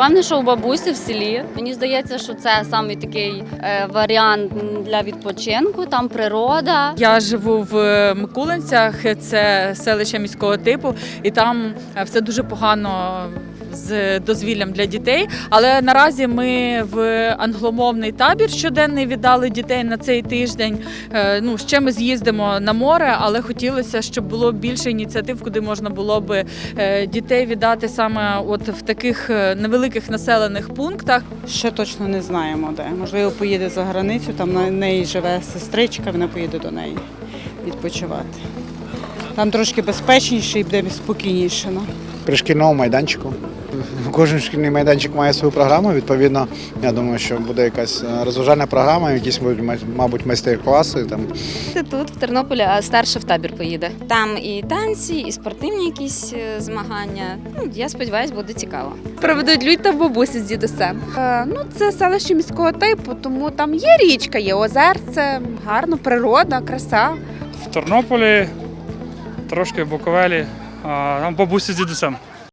Напевне, що у бабусі в селі. Мені здається, що це саме такий е, варіант для відпочинку. Там природа. Я живу в Микулинцях, це селище міського типу, і там е, все дуже погано з дозвіллям для дітей. Але наразі ми в англомовний табір щоденний віддали дітей на цей тиждень. Е, Ну ще ми з'їздимо на море, але хотілося, щоб було більше ініціатив, куди можна було би е, дітей віддати саме от в таких е, невеликих населених пунктах. Ще точно не знаємо де. Можливо, поїде за границю, там на неї живе сестричка, вона поїде до неї відпочивати. Там трошки безпечніше і буде спокійніше. Ну. при шкільному майданчику. Кожен шкільний майданчик має свою програму. Відповідно, я думаю, що буде якась е, розважальна програма, якісь будуть, мабуть, майстер-класи. Там Тут в Тернополі, а старша в табір поїде. Там і танці, і спортивні якісь е, змагання. Ну, я сподіваюся, буде цікаво. Проведуть людь та бабусі з дідусем. Е, ну, це селище міського типу, тому там є річка, є озерце, гарно, природа, краса. в Тернополі, трошки в Буковелі, а там бабусі з дідусем.